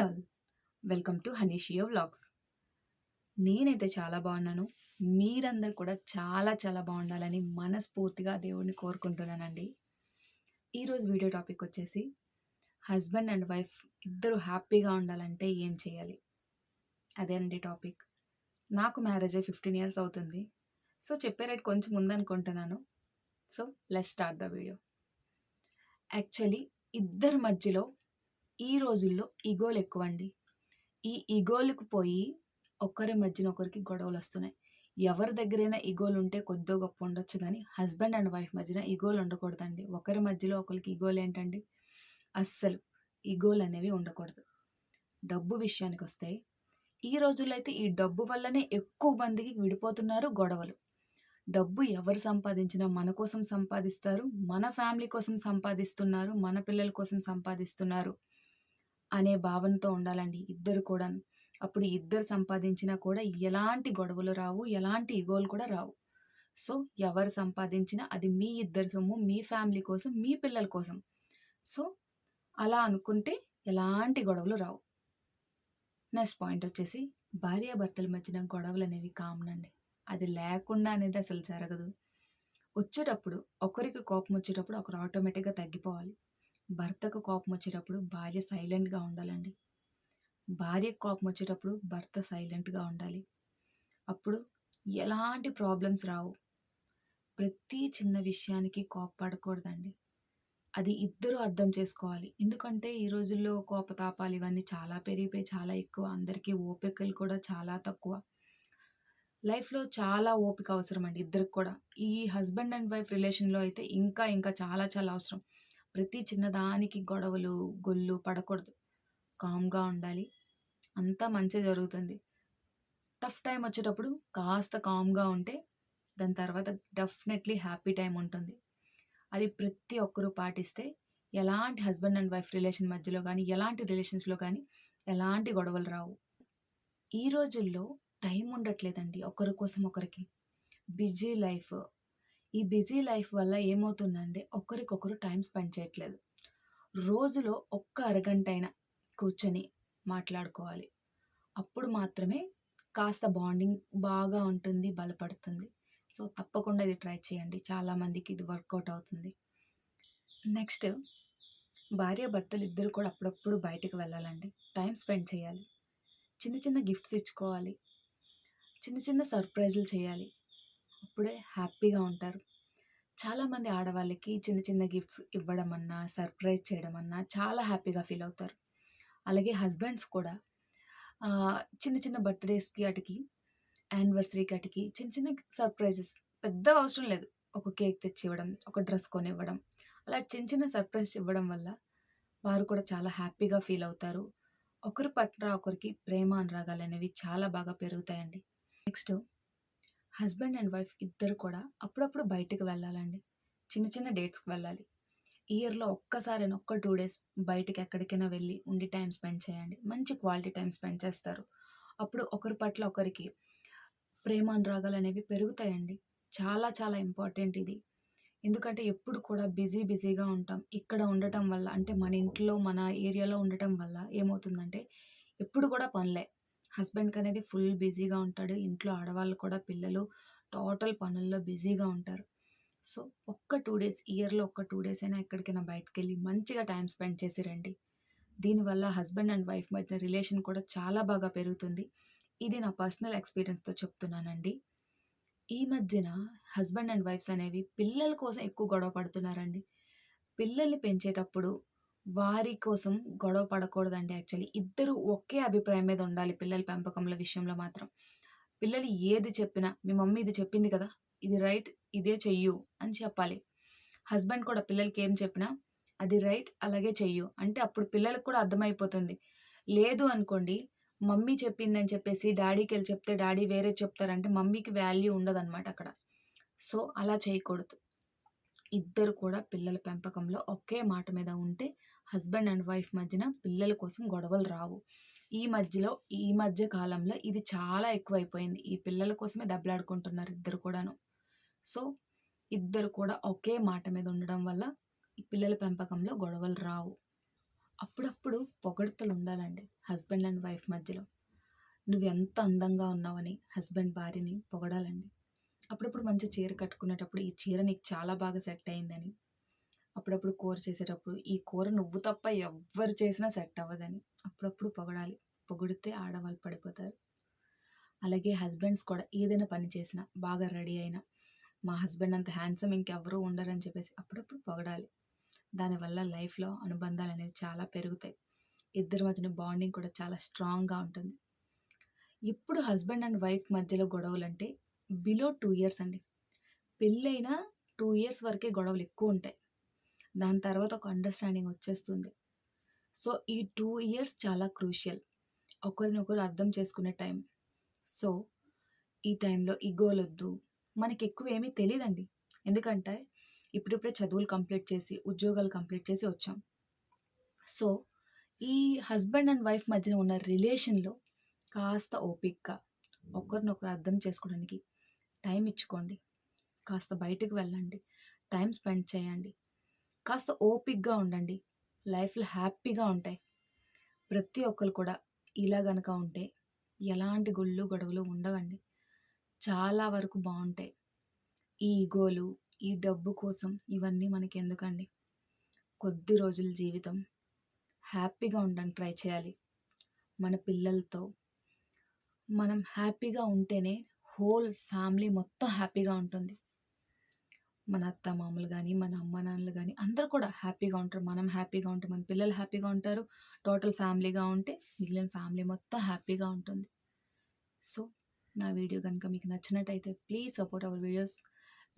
All welcome to హనీషియో vlogs నేనైతే చాలా బాగున్నాను. మీరందరూ కూడా చాలా చాలా బాగుండాలని మనస్ఫూర్తిగా దేవుడిని కోరుకుంటున్నానండి. ఈరోజు వీడియో టాపిక్ వచ్చేసి హస్బెండ్ అండ్ వైఫ్ ఇద్దరు హ్యాపీగా ఉండాలంటే ఏం చేయాలి? అదే అండి టాపిక్. నాకు మ్యారేజ్ అయ్యి ఫిఫ్టీన్ ఇయర్స్ అవుతుంది. సో చెప్పే రేట్ కొంచెం ఉందనుకుంటున్నాను. So let start the video actually ఇద్దరి మధ్యలో ఈ రోజుల్లో ఈగోలు ఎక్కువ అండి ఈ ఈగోలకు పోయి ఒకరి మధ్యన ఒకరికి గొడవలు వస్తున్నాయి. ఎవరి దగ్గరైనా ఈగోలు ఉంటే కొద్దో గొప్ప ఉండొచ్చు కానీ హస్బెండ్ అండ్ వైఫ్ మధ్యన ఈగోలు ఉండకూడదండి. ఒకరి మధ్యలో ఒకరికి ఈగోలు ఏంటండి? అస్సలు ఈగోలు అనేవి ఉండకూడదు. డబ్బు విషయానికి వస్తే ఈ రోజుల్లో అయితే ఈ డబ్బు వల్లనే ఎక్కువ మందికి విడిపోతున్నారు గొడవలు. డబ్బు ఎవరు సంపాదించినా మన కోసం సంపాదిస్తారు మన ఫ్యామిలీ కోసం సంపాదిస్తున్నారు మన పిల్లల కోసం సంపాదిస్తున్నారు. అనే భావనతో ఉండాలండి ఇద్దరు కూడా అప్పుడు ఇద్దరు సంపాదించినా కూడా ఎలాంటి గొడవలు రావు ఎలాంటి ఇగోలు కూడా రావు. సో ఎవరు సంపాదించినా అది మీ ఇద్దరి సొమ్ము మీ ఫ్యామిలీ కోసం మీ పిల్లల కోసం. సో అలా అనుకుంటే ఎలాంటి గొడవలు రావు. నెక్స్ట్ పాయింట్ వచ్చేసి భార్యాభర్తల మధ్యన గొడవలు అనేవి కామన్ అండి. అది లేకుండా అనేది అసలు జరగదు. వచ్చేటప్పుడు ఒకరికి కోపం వచ్చేటప్పుడు ఒకరు ఆటోమేటిక్గా తగ్గిపోవాలి. భర్తకు కోపం వచ్చేటప్పుడు భార్య సైలెంట్గా ఉండాలండి. భార్యకు కోపం వచ్చేటప్పుడు భర్త సైలెంట్గా ఉండాలి. అప్పుడు ఎలాంటి ప్రాబ్లమ్స్ రావు. ప్రతి చిన్న విషయానికి కోపపడకూడదండి. అది ఇద్దరూ అర్థం చేసుకోవాలి. ఎందుకంటే ఈ రోజుల్లో కోపతాపాలు ఇవన్నీ చాలా పెరిగిపోయి చాలా ఎక్కువ. అందరికీ ఓపికలు కూడా చాలా తక్కువ. లైఫ్లో చాలా ఓపిక అవసరం అండి ఇద్దరికి కూడా. ఈ హస్బెండ్ అండ్ వైఫ్ రిలేషన్లో అయితే ఇంకా ఇంకా చాలా చాలా అవసరం. ప్రతి చిన్నదానికి గొడవలు గొల్లు పడకూడదు. కామ్గా ఉండాలి. అంతా మంచి జరుగుతుంది. టఫ్ టైం వచ్చేటప్పుడు కాస్త కామ్గా ఉంటే దాని తర్వాత డెఫినెట్లీ హ్యాపీ టైం ఉంటుంది. అది ప్రతి ఒక్కరూ పాటిస్తే ఎలాంటి హస్బెండ్ అండ్ వైఫ్ రిలేషన్ మధ్యలో కానీ ఎలాంటి రిలేషన్స్లో కానీ ఎలాంటి గొడవలు రావు. ఈ రోజుల్లో టైం ఉండట్లేదండి. ఒకరి కోసం ఒకరికి. బిజీ లైఫ్ ఈ బిజీ లైఫ్ వల్ల ఏమవుతుందంటే ఒకరికొకరు టైం స్పెండ్ చేయట్లేదు. రోజులో ఒక్క అరగంట అయినా కూర్చొని మాట్లాడుకోవాలి. అప్పుడు మాత్రమే కాస్త బాండింగ్ బాగా ఉంటుంది బలపడుతుంది. సో తప్పకుండా ఇది ట్రై చేయండి. చాలామందికి ఇది వర్కౌట్ అవుతుంది. నెక్స్ట్ భార్య భర్తలు ఇద్దరు కూడా అప్పుడప్పుడు బయటకు వెళ్ళాలండి. టైం స్పెండ్ చేయాలి. చిన్న చిన్న గిఫ్ట్స్ ఇచ్చుకోవాలి. చిన్న చిన్న సర్ప్రైజులు చేయాలి. అప్పుడే హ్యాపీగా ఉంటారు. చాలామంది ఆడవాళ్ళకి చిన్న చిన్న గిఫ్ట్స్ ఇవ్వడం అన్నా సర్ప్రైజ్ చేయడం అన్నా చాలా హ్యాపీగా ఫీల్ అవుతారు. అలాగే హస్బెండ్స్ కూడా. చిన్న చిన్న బర్త్డేస్కి అటుకి యానివర్సరీకి అటుకి చిన్న చిన్న సర్ప్రైజెస్ పెద్ద అవసరం లేదు. ఒక కేక్ తెచ్చి ఇవ్వడం ఒక డ్రెస్ కొనివ్వడం. అలా చిన్న చిన్న సర్ప్రైజ్ ఇవ్వడం వల్ల వారు కూడా చాలా హ్యాపీగా ఫీల్ అవుతారు. ఒకరి పట్ల ఒకరికి ప్రేమ అనురాగాలు అనేవి చాలా బాగా పెరుగుతాయండి. నెక్స్ట్ హస్బెండ్ అండ్ వైఫ్ ఇద్దరు కూడా అప్పుడప్పుడు బయటకు వెళ్ళాలండి. చిన్న చిన్న డేట్స్కి వెళ్ళాలి. ఇయర్లో ఒక్కసారి ఒక్క టూ డేస్ బయటకి ఎక్కడికైనా వెళ్ళి ఉండి టైం స్పెండ్ చేయండి. మంచి క్వాలిటీ టైం స్పెండ్ చేస్తారు. అప్పుడు ఒకరి పట్ల ఒకరికి ప్రేమ అనురాగాలు అనేవి పెరుగుతాయండి. చాలా చాలా ఇంపార్టెంట్ ఇది. ఎందుకంటే ఎప్పుడు కూడా బిజీ బిజీగా ఉంటాం. ఇక్కడ ఉండటం వల్ల అంటే మన ఇంట్లో మన ఏరియాలో ఉండటం వల్ల ఏమవుతుందంటే ఎప్పుడు కూడా పనులే. హస్బెండ్కి అనేది ఫుల్ బిజీగా ఉంటాడు. ఇంట్లో ఆడవాళ్ళు కూడా పిల్లలు టోటల్ పనుల్లో బిజీగా ఉంటారు. సో ఒక్క టూ డేస్ ఇయర్లో ఒక్క టూ డేస్ అయినా ఎక్కడికైనా బయటకు వెళ్ళి మంచిగా టైం స్పెండ్ చేసి రండి. దీనివల్ల హస్బెండ్ అండ్ వైఫ్ మధ్య రిలేషన్ కూడా చాలా బాగా పెరుగుతుంది. ఇది నా పర్సనల్ ఎక్స్పీరియన్స్తో చెప్తున్నానండి. ఈ మధ్యన హస్బెండ్ అండ్ వైఫ్స్ అనేవి పిల్లల కోసం ఎక్కువ గొడవ పడుతున్నారండి. పిల్లల్ని పెంచేటప్పుడు వారి కోసం గొడవ పడకూడదండి యాక్చువల్లీ. ఇద్దరు ఒకే అభిప్రాయం మీద ఉండాలి పిల్లల పెంపకంలో విషయంలో మాత్రం. పిల్లలు ఏది చెప్పినా మీ మమ్మీ ఇది చెప్పింది కదా ఇది రైట్ ఇదే చెయ్యు అని చెప్పాలి. హస్బెండ్ కూడా పిల్లలకి ఏం చెప్పినా అది రైట్ అలాగే చెయ్యు అంటే అప్పుడు పిల్లలకు కూడా అర్థమైపోతుంది. లేదు అనుకోండి మమ్మీ చెప్పిందని చెప్పేసి డాడీకి వెళ్ళి చెప్తే డాడీ వేరే చెప్తారంటే మమ్మీకి వాల్యూ ఉండదన్నమాట అక్కడ. సో అలా చేయకూడదు. ఇద్దరు కూడా పిల్లల పెంపకంలో ఒకే మాట మీద ఉంటే హస్బెండ్ అండ్ వైఫ్ మధ్యన పిల్లల కోసం గొడవలు రావు ఈ మధ్యలో ఈ మధ్య కాలంలో ఇది చాలా ఎక్కువైపోయింది ఈ పిల్లల కోసమే దెబ్బలాడుకుంటున్నారు ఇద్దరు కూడాను సో ఇద్దరు కూడా ఒకే మాట మీద ఉండడం వల్ల ఈ పిల్లల పెంపకంలో గొడవలు రావు అప్పుడప్పుడు పొగడ్తలు ఉండాలండి హస్బెండ్ అండ్ వైఫ్ మధ్యలో. నువ్వెంత అందంగా ఉన్నావని హస్బెండ్ భార్యని పొగడాలండి. అప్పుడప్పుడు మంచి చీర కట్టుకునేటప్పుడు ఈ చీర నీకు చాలా బాగా సెట్ అయిందని. అప్పుడప్పుడు కూర చేసేటప్పుడు ఈ కూర నువ్వు తప్ప ఎవ్వరు చేసినా సెట్ అవ్వదని. అప్పుడప్పుడు పొగడాలి. పొగిడితే ఆడవాళ్ళు పడిపోతారు. అలాగే హస్బెండ్స్ కూడా ఏదైనా పని చేసినా, బాగా రెడీ అయినా, మా హస్బెండ్ అంత హ్యాండ్సమ్ ఇంకెవరూ ఉండరని చెప్పేసి అప్పుడప్పుడు పొగడాలి. దానివల్ల లైఫ్‌లో అనుబంధాలు అనేవి చాలా పెరుగుతాయి. ఇద్దరి మధ్యన బాండింగ్ కూడా చాలా స్ట్రాంగ్‌గా ఉంటుంది. ఇప్పుడు హస్బెండ్ అండ్ వైఫ్ మధ్యలో గొడవలు అంటే బిలో టూ ఇయర్స్ అండి. పెళ్ళైన టూ ఇయర్స్ వరకే గొడవలు ఎక్కువ ఉంటాయి దాని తర్వాత ఒక అండర్‌స్టాండింగ్ వచ్చేస్తుంది. సో, ఈ టూ ఇయర్స్ చాలా క్రూషియల్. ఒకరినొకరు అర్థం చేసుకునే టైం. సో, ఈ టైంలో ఇగోలొద్దు. మనకెక్కువ ఏమీ తెలియదండి ఎందుకంటే ఇప్పుడిప్పుడే చదువులు కంప్లీట్ చేసి, ఉద్యోగాలు కంప్లీట్ చేసి వచ్చాం. సో, ఈ హస్బెండ్ అండ్ వైఫ్ మధ్యన ఉన్న రిలేషన్‌లో కాస్త ఓపిక్గా ఒకరినొకరు అర్థం చేసుకోవడానికి టైం ఇచ్చుకోండి. కాస్త బయటకు వెళ్ళండి. టైం స్పెండ్ చేయండి. కాస్త ఓపిక్గా ఉండండి. లైఫ్‌లో హ్యాపీగా ఉంటాయి. ప్రతి ఒక్కరు కూడా ఇలా గనక ఉంటే ఎలాంటి గుళ్ళు, గొడవలు ఉండవండి. చాలా వరకు బాగుంటాయి ఈ ఇగోలు, ఈ డబ్బు కోసం ఇవన్నీ మనకి ఎందుకండి కొద్ది రోజుల జీవితం. హ్యాపీగా ఉండడానికి ట్రై చేయాలి. మన పిల్లలతో మనం హ్యాపీగా ఉంటేనే హోల్ ఫ్యామిలీ మొత్తం హ్యాపీగా ఉంటుంది. మన అత్తమామలు కానీ మన అమ్మానాన్నలు కానీ అందరూ కూడా హ్యాపీగా ఉంటారు. మనం హ్యాపీగా ఉంటాం. మన పిల్లలు హ్యాపీగా ఉంటారు. టోటల్ ఫ్యామిలీగా ఉంటే మిగిలిన ఫ్యామిలీ మొత్తం హ్యాపీగా ఉంటుంది. సో, నా వీడియో గనుక మీకు నచ్చినట్టయితే please support our videos.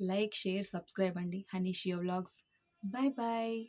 Like, share, subscribe అండి. Hanish your vlogs. Bye bye